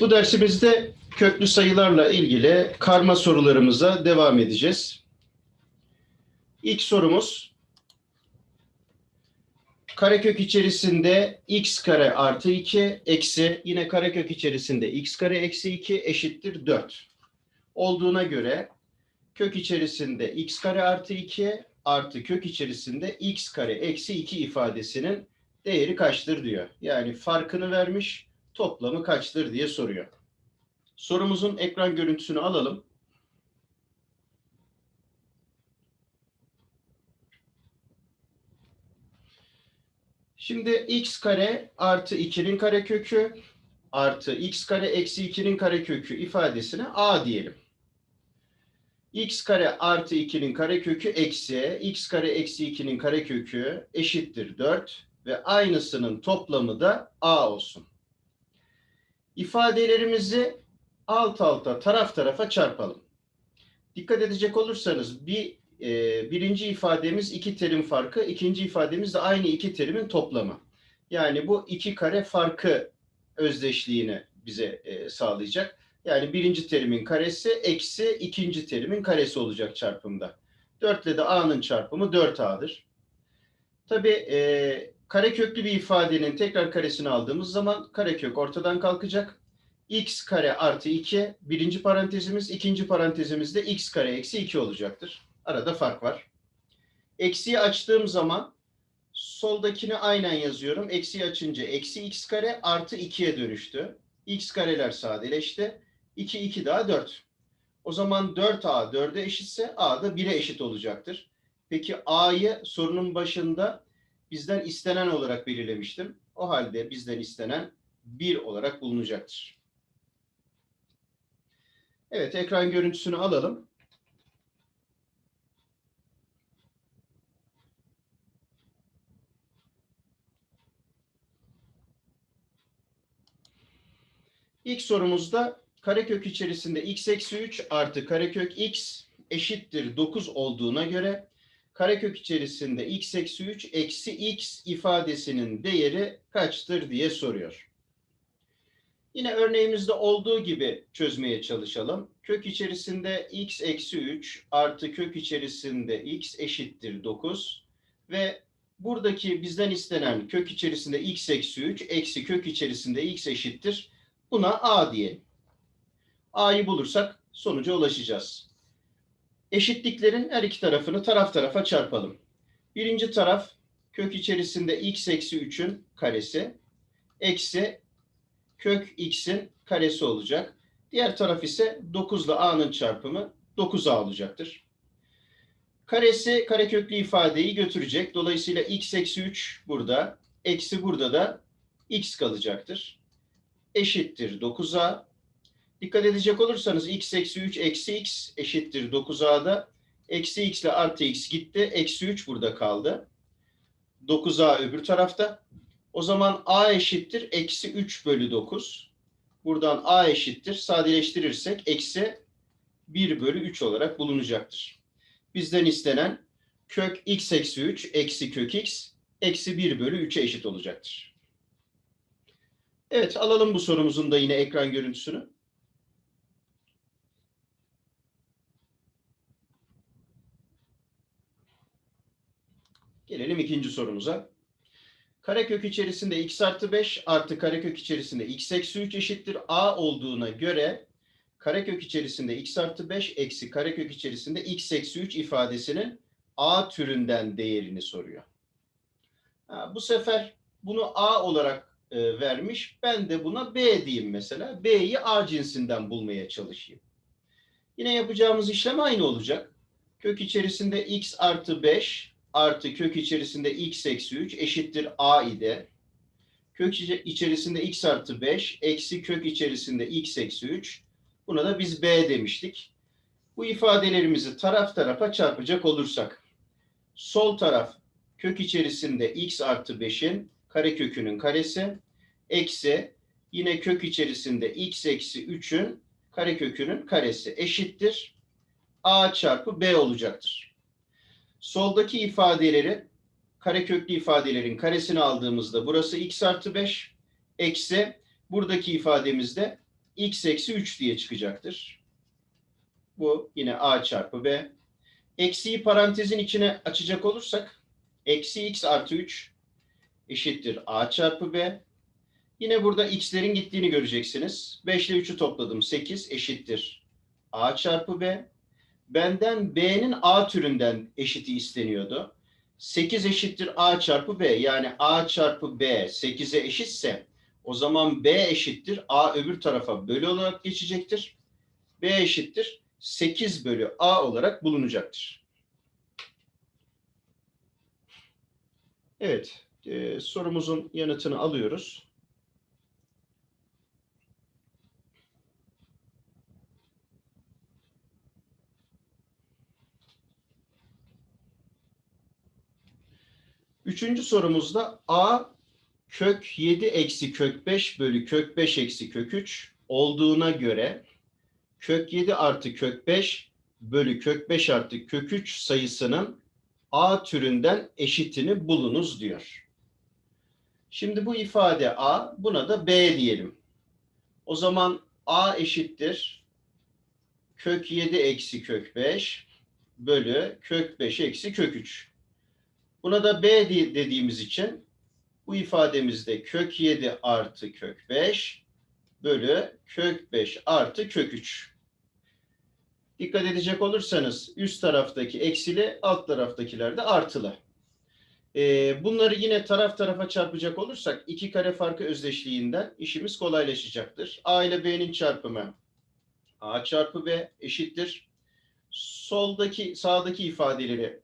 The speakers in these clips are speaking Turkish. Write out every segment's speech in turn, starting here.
Bu dersimizde köklü sayılarla ilgili karma sorularımıza devam edeceğiz. İlk sorumuz karekök içerisinde x kare artı 2 eksi yine karekök içerisinde x kare eksi 2 eşittir 4 olduğuna göre kök içerisinde x kare artı 2 artı kök içerisinde x kare eksi 2 ifadesinin değeri kaçtır diyor. Yani farkını vermiş toplamı kaçtır diye soruyor. Sorumuzun ekran görüntüsünü alalım. Şimdi x kare artı 2'nin karekökü artı x kare eksi 2'nin karekökü ifadesine a diyelim. x kare artı 2'nin karekökü eksi x kare eksi 2'nin karekökü eşittir 4 ve aynısının toplamı da a olsun. İfadelerimizi alt alta taraf tarafa çarpalım. Dikkat edecek olursanız bir e, birinci ifademiz iki terim farkı, ikinci ifademiz de aynı iki terimin toplamı. Yani bu iki kare farkı özdeşliğini bize e, sağlayacak. Yani birinci terimin karesi eksi ikinci terimin karesi olacak çarpımda. 4 ile de a'nın çarpımı 4a'dır. Tabii e, kareköklü bir ifadenin tekrar karesini aldığımız zaman karekök ortadan kalkacak. x kare artı 2 birinci parantezimiz, ikinci parantezimizde x kare eksi 2 olacaktır. Arada fark var. Eksiyi açtığım zaman soldakini aynen yazıyorum. Eksiyi açınca eksi x kare artı 2'ye dönüştü. x kareler sadeleşti. 2, 2 daha 4. O zaman 4a 4'e eşitse a da 1'e eşit olacaktır. Peki a'yı sorunun başında bizden istenen olarak belirlemiştim. O halde bizden istenen 1 olarak bulunacaktır. Evet, ekran görüntüsünü alalım. İlk sorumuzda karekök içerisinde x eksi 3 artı karekök x eşittir 9 olduğuna göre karekök içerisinde x eksi 3 eksi x ifadesinin değeri kaçtır diye soruyor. Yine örneğimizde olduğu gibi çözmeye çalışalım. Kök içerisinde x eksi 3 artı kök içerisinde x eşittir 9 ve buradaki bizden istenen kök içerisinde x eksi 3 eksi kök içerisinde x eşittir. Buna a diyelim. a'yı bulursak sonuca ulaşacağız. Eşitliklerin her iki tarafını taraf tarafa çarpalım. Birinci taraf kök içerisinde x eksi 3'ün karesi eksi kök x'in karesi olacak. Diğer taraf ise 9 ile a'nın çarpımı 9a olacaktır. Karesi kareköklü ifadeyi götürecek. Dolayısıyla x eksi 3 burada, eksi burada da x kalacaktır. Eşittir 9a. Dikkat edecek olursanız x eksi 3 eksi x eşittir 9a'da. Eksi x ile artı x gitti. Eksi 3 burada kaldı. 9a öbür tarafta. O zaman a eşittir eksi 3 bölü 9. Buradan a eşittir sadeleştirirsek eksi 1 bölü 3 olarak bulunacaktır. Bizden istenen kök x eksi 3 eksi kök x eksi 1 bölü 3'e eşit olacaktır. Evet alalım bu sorumuzun da yine ekran görüntüsünü. Gelelim ikinci sorumuza. Karekök içerisinde x artı 5 artı karekök içerisinde x eksi 3 eşittir a olduğuna göre karekök içerisinde x artı 5 eksi karekök içerisinde x eksi 3 ifadesinin a türünden değerini soruyor. Ha, bu sefer bunu a olarak e, vermiş. Ben de buna b diyeyim mesela. b'yi a cinsinden bulmaya çalışayım. Yine yapacağımız işlem aynı olacak. Kök içerisinde x artı 5 artı kök içerisinde x eksi 3 eşittir a idi. Kök içerisinde x artı 5 eksi kök içerisinde x eksi 3. Buna da biz b demiştik. Bu ifadelerimizi taraf tarafa çarpacak olursak. Sol taraf kök içerisinde x artı 5'in karekökünün karesi eksi yine kök içerisinde x eksi 3'ün karekökünün karesi eşittir. a çarpı b olacaktır. Soldaki ifadeleri kareköklü ifadelerin karesini aldığımızda burası x artı 5 eksi buradaki ifademizde x eksi 3 diye çıkacaktır. Bu yine a çarpı b. Eksiyi parantezin içine açacak olursak eksi x artı 3 eşittir a çarpı b. Yine burada x'lerin gittiğini göreceksiniz. 5 ile 3'ü topladım. 8 eşittir a çarpı b. Benden b'nin a türünden eşiti isteniyordu. 8 eşittir a çarpı b. Yani a çarpı b 8'e eşitse o zaman b eşittir a öbür tarafa bölü olarak geçecektir. b eşittir 8 bölü a olarak bulunacaktır. Evet, e, sorumuzun yanıtını alıyoruz. Üçüncü sorumuzda a kök 7 eksi kök 5 bölü kök 5 eksi kök 3 olduğuna göre kök 7 artı kök 5 bölü kök 5 artı kök 3 sayısının a türünden eşitini bulunuz diyor. Şimdi bu ifade a, buna da b diyelim. O zaman a eşittir kök 7 eksi kök 5 bölü kök 5 eksi kök 3. Buna da b dediğimiz için bu ifademizde kök 7 artı kök 5 bölü kök 5 artı kök 3. Dikkat edecek olursanız üst taraftaki eksili, alt taraftakiler de artılı. Ee, bunları yine taraf tarafa çarpacak olursak iki kare farkı özdeşliğinden işimiz kolaylaşacaktır. A ile B'nin çarpımı A çarpı B eşittir. Soldaki, sağdaki ifadeleri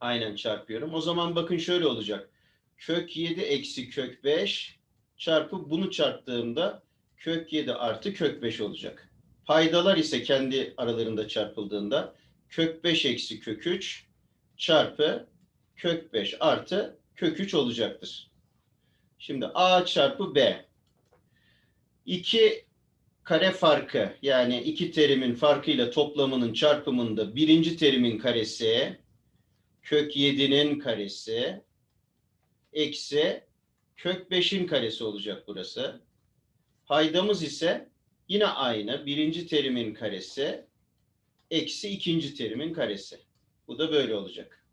aynen çarpıyorum. O zaman bakın şöyle olacak. Kök 7 eksi kök 5 çarpı bunu çarptığımda kök 7 artı kök 5 olacak. Paydalar ise kendi aralarında çarpıldığında kök 5 eksi kök 3 çarpı kök 5 artı kök 3 olacaktır. Şimdi a çarpı b. İki kare farkı yani iki terimin farkıyla toplamının çarpımında birinci terimin karesi kök 7'nin karesi eksi kök 5'in karesi olacak burası. Paydamız ise yine aynı. Birinci terimin karesi eksi ikinci terimin karesi. Bu da böyle olacak.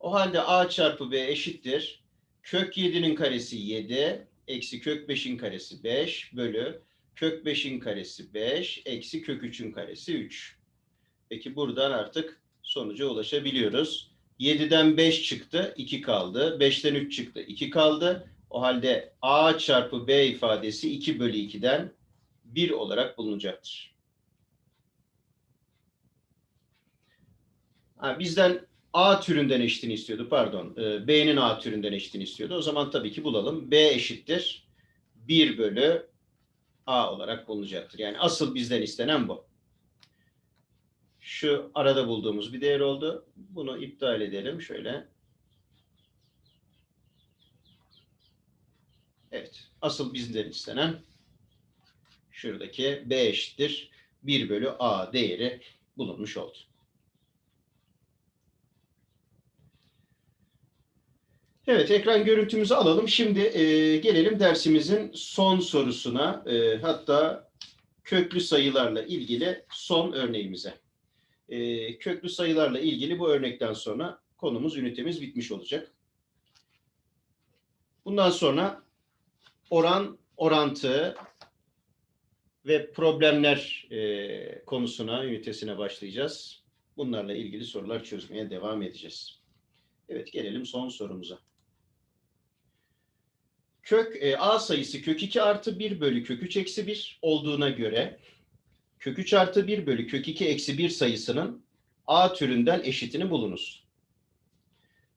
O halde a çarpı b eşittir. Kök 7'nin karesi 7 eksi kök 5'in karesi 5 bölü kök 5'in karesi 5 eksi kök 3'ün karesi 3. Peki buradan artık sonuca ulaşabiliyoruz. 7'den 5 çıktı, 2 kaldı. 5'ten 3 çıktı, 2 kaldı. O halde a çarpı b ifadesi 2 bölü 2'den 1 olarak bulunacaktır. Ha, bizden a türünden eşitini istiyordu, pardon. Ee, B'nin a türünden eşitini istiyordu. O zaman tabii ki bulalım. B eşittir 1 bölü a olarak bulunacaktır. Yani asıl bizden istenen bu şu arada bulduğumuz bir değer oldu. Bunu iptal edelim şöyle. Evet. Asıl bizden istenen şuradaki B eşittir 1 bölü A değeri bulunmuş oldu. Evet, ekran görüntümüzü alalım. Şimdi e, gelelim dersimizin son sorusuna. E, hatta köklü sayılarla ilgili son örneğimize e, köklü sayılarla ilgili bu örnekten sonra konumuz, ünitemiz bitmiş olacak. Bundan sonra oran, orantı ve problemler e, konusuna, ünitesine başlayacağız. Bunlarla ilgili sorular çözmeye devam edeceğiz. Evet, gelelim son sorumuza. Kök e, A sayısı kök 2 artı 1 bölü kök 3 eksi 1 olduğuna göre kök 3 artı 1 bölü kök 2 eksi 1 sayısının A türünden eşitini bulunuz.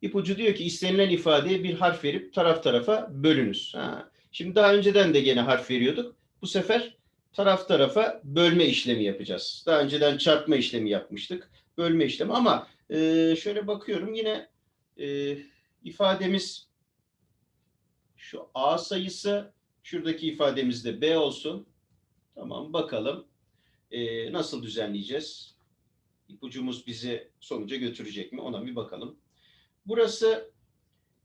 İpucu diyor ki istenilen ifadeye bir harf verip taraf tarafa bölünüz. Ha. Şimdi daha önceden de gene harf veriyorduk. Bu sefer taraf tarafa bölme işlemi yapacağız. Daha önceden çarpma işlemi yapmıştık. Bölme işlemi ama e, şöyle bakıyorum yine e, ifademiz şu A sayısı şuradaki ifademiz de B olsun. Tamam bakalım e, nasıl düzenleyeceğiz? İpucumuz bizi sonuca götürecek mi? Ona bir bakalım. Burası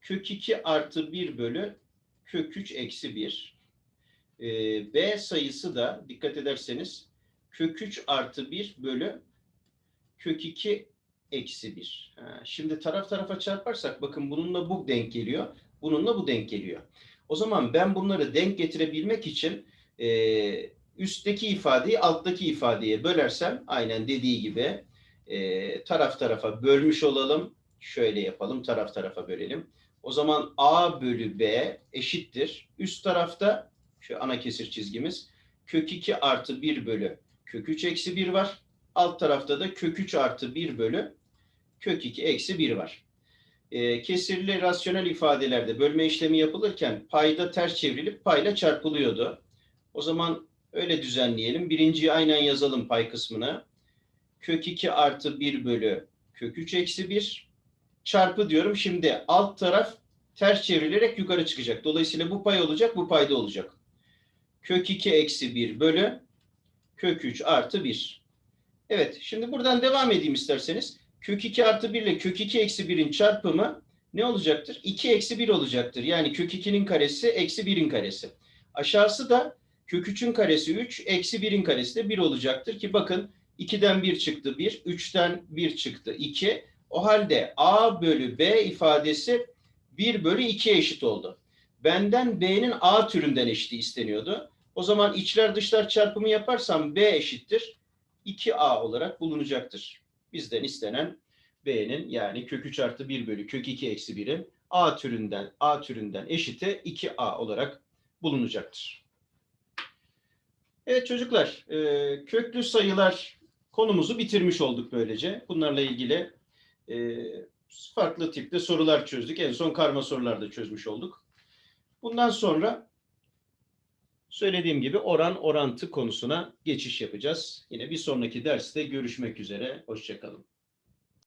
kök 2 artı 1 bölü kök 3 eksi 1. e, B sayısı da dikkat ederseniz kök 3 artı 1 bölü kök 2 eksi 1. Ha, şimdi taraf tarafa çarparsak bakın bununla bu denk geliyor. Bununla bu denk geliyor. O zaman ben bunları denk getirebilmek için e, üstteki ifadeyi alttaki ifadeye bölersem aynen dediği gibi e, taraf tarafa bölmüş olalım. Şöyle yapalım taraf tarafa bölelim. O zaman A bölü B eşittir. Üst tarafta şu ana kesir çizgimiz kök 2 artı 1 bölü kök 3 eksi 1 var. Alt tarafta da kök 3 artı 1 bölü kök 2 eksi 1 var. E, kesirli rasyonel ifadelerde bölme işlemi yapılırken payda ters çevrilip payla çarpılıyordu. O zaman öyle düzenleyelim. Birinciyi aynen yazalım pay kısmına. Kök 2 artı 1 bölü kök 3 eksi 1 çarpı diyorum. Şimdi alt taraf ters çevrilerek yukarı çıkacak. Dolayısıyla bu pay olacak, bu payda olacak. Kök 2 eksi 1 bölü kök 3 artı 1. Evet, şimdi buradan devam edeyim isterseniz. Kök 2 artı 1 ile kök 2 eksi 1'in çarpımı ne olacaktır? 2 eksi 1 olacaktır. Yani kök 2'nin karesi eksi 1'in karesi. Aşağısı da kök 3'ün karesi 3, eksi 1'in karesi de 1 olacaktır ki bakın 2'den 1 çıktı 1, 3'ten 1 çıktı 2. O halde A bölü B ifadesi 1 bölü 2'ye eşit oldu. Benden B'nin A türünden eşiti isteniyordu. O zaman içler dışlar çarpımı yaparsam B eşittir 2A olarak bulunacaktır. Bizden istenen B'nin yani kök 3 artı 1 bölü kök 2 eksi 1'in A türünden A türünden eşiti 2A olarak bulunacaktır. Evet çocuklar, e, köklü sayılar konumuzu bitirmiş olduk böylece. Bunlarla ilgili e, farklı tipte sorular çözdük. En son karma sorular da çözmüş olduk. Bundan sonra söylediğim gibi oran orantı konusuna geçiş yapacağız. Yine bir sonraki derste görüşmek üzere. Hoşçakalın.